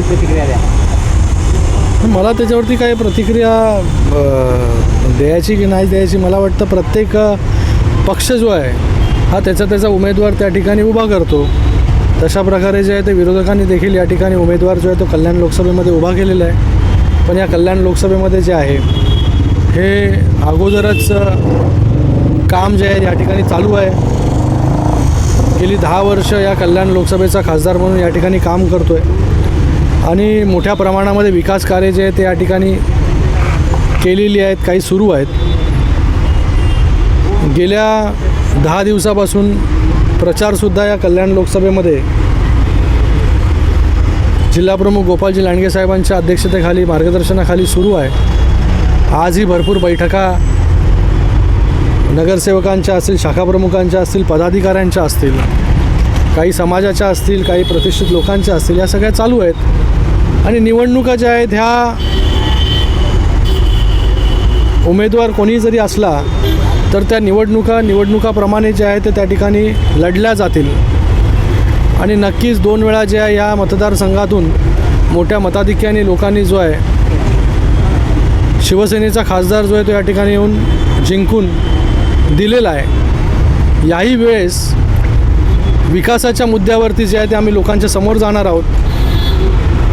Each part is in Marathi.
प्रतिक्रिया द्या. मला त्याच्यावरती काही प्रतिक्रिया अ, द्यायची की नाही द्यायची मला वाटतं प्रत्येक अ, पक्ष जो आहे हा त्याचा त्याचा उमेदवार त्या ठिकाणी उभा करतो. तशा प्रकारे जे आहे ते विरोधकांनी देखील या ठिकाणी उमेदवार जो आहे तो कल्याण लोकसभेमध्ये उभा केलेला आहे. पण या कल्याण लोकसभेमध्ये जे आहे हे अगोदरच अ, काम जे आहे या ठिकाणी चालू आहे. गेली दहा वर्ष या कल्याण लोकसभेचा खासदार म्हणून या ठिकाणी काम करतो आहे आणि मोठ्या प्रमाणामध्ये विकास कार्य जे आहे ते या ठिकाणी केलेली आहेत काही सुरू आहेत. गेल्या दहा दिवसापासून प्रचारसुद्धा या कल्याण लोकसभेमध्ये जिल्हाप्रमुख गोपालजी लांडगे साहेबांच्या अध्यक्षतेखाली मार्गदर्शनाखाली सुरू आहे. आजही भरपूर बैठका नगरसेवकांच्या असतील शाखाप्रमुखांच्या असतील पदाधिकाऱ्यांच्या असतील काही समाजाच्या असतील काही प्रतिष्ठित लोकांच्या असतील या सगळ्या चालू आहेत. आणि निवडणुका ज्या आहेत ह्या उमेदवार कोणी जरी असला तर त्या निवडणुका निवडणुकाप्रमाणे जे आहे ते त्या ठिकाणी लढल्या जातील. आणि नक्कीच दोन वेळा ज्या या मतदारसंघातून मोठ्या मताधिक्याने लोकांनी जो आहे शिवसेनेचा खासदार जो आहे तो या ठिकाणी येऊन जिंकून दिलेला आहे. याही वेळेस विकासाच्या मुद्द्यावरती जे आहे ते आम्ही लोकांच्या समोर जाणार आहोत.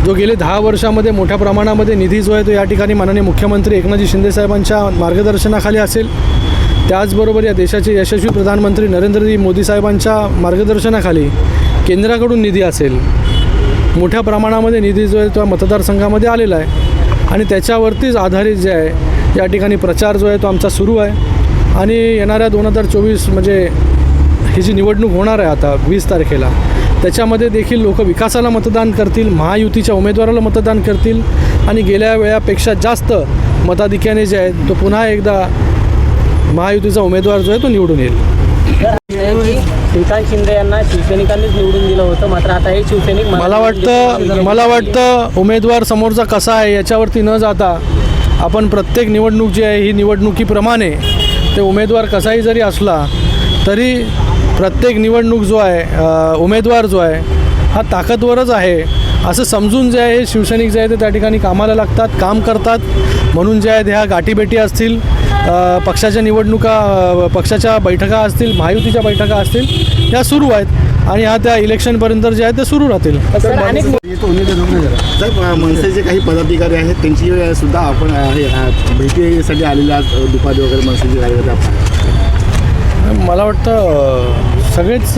जो गेले दहा वर्षामध्ये मोठ्या प्रमाणामध्ये निधी जो आहे तो या ठिकाणी माननीय मुख्यमंत्री एकनाथजी शिंदेसाहेबांच्या मार्गदर्शनाखाली असेल. त्याचबरोबर या देशाचे यशस्वी प्रधानमंत्री नरेंद्रजी मोदी साहेबांच्या मार्गदर्शनाखाली केंद्राकडून निधी असेल. मोठ्या प्रमाणामध्ये निधी जो आहे तो मतदारसंघामध्ये आलेला आहे. आणि त्याच्यावरतीच आधारित जे आहे या ठिकाणी प्रचार जो आहे तो आमचा सुरू आहे. आणि येणाऱ्या दोन हजार चोवीस म्हणजे ही जी निवडणूक होणार आहे आता वीस तारखेला त्याच्यामध्ये देखील लोक विकासाला मतदान करतील महायुतीच्या उमेदवाराला मतदान करतील आणि गेल्या वेळापेक्षा जास्त मताधिक्याने जे आहे तो पुन्हा एकदा महायुतीचा उमेदवार जो आहे तो निवडून येईल. श्रीकांत शिंदे यांना शिवसैनिकांनीच निवडून दिलं होतं मात्र आता हे शिवसैनिक मला वाटतं मला वाटतं उमेदवार समोरचा कसा आहे याच्यावरती न जाता आपण प्रत्येक निवडणूक जी आहे ही निवडणुकीप्रमाणे ते उमेदवार कसाही जरी असला तरी प्रत्येक निवडणूक जो आहे उमेदवार जो आहे हा ताकदवरच आहे. असं समजून जे आहे शिवसैनिक जे आहे ते त्या ठिकाणी कामाला लागतात काम करतात. म्हणून जे आहेत ह्या गाठीभेटी असतील पक्षाच्या निवडणुका पक्षाच्या बैठका असतील महायुतीच्या बैठका असतील या सुरू आहेत. आणि ह्या त्या इलेक्शनपर्यंत जे आहे ते सुरू राहतील. मनसेचे काही पदाधिकारी आहेत त्यांची सुद्धा आपण हे भेटीसाठी आलेले आज अ, दुपारी वगैरे मनसेचे मला वाटतं सगळेच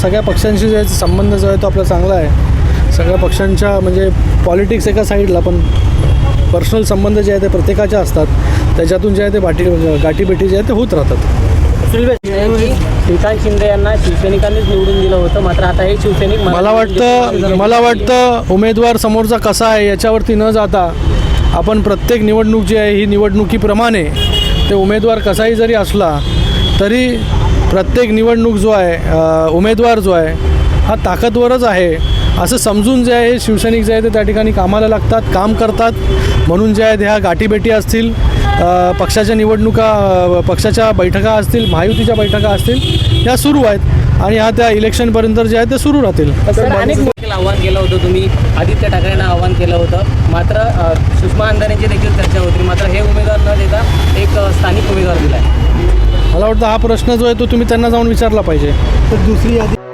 सगळ्या पक्षांशी जे संबंध जो आहे तो आपला चांगला आहे. सगळ्या पक्षांच्या म्हणजे पॉलिटिक्स एका साईडला पण पर्सनल संबंध जे आहे ते प्रत्येकाच्या असतात. त्याच्यातून जे आहे ते बाटी गाठीभेटी जे आहे ते होत राहतात. श्रीकांत शिंदे यांना शिवसैनिकांनीच निवडून दिलं होतं मात्र आता हे शिवसैनिक मला वाटतं मला वाटतं उमेदवार समोरचा कसा आहे याच्यावरती न जाता आपण प्रत्येक निवडणूक जी आहे ही निवडणुकीप्रमाणे ते उमेदवार कसाही जरी असला तरी प्रत्येक निवडणूक जो आहे उमेदवार जो आहे हा ताकदवरच आहे. असं समजून जे आहे शिवसैनिक जे आहे ते त्या ठिकाणी कामाला लागतात काम करतात. म्हणून जे आहेत ह्या गाठीभेटी असतील पक्षाच्या निवडणुका पक्षाच्या बैठका असतील महायुतीच्या बैठका असतील या सुरू आहेत. आणि ह्या त्या इलेक्शनपर्यंत जे आहे ते सुरू राहतील. आव्हान केलं होतं तुम्ही आदित्य ठाकरेंना आव्हान केलं होतं. मात्र सुषमा अंधारेंची देखील चर्चा होती. मात्र हे उमेदवार न देता एक स्थानिक उमेदवार दिला आहे मला वाटतं हा प्रश्न जो आहे तो तुम्ही त्यांना जाऊन विचारला पाहिजे. तर दुसरी यादी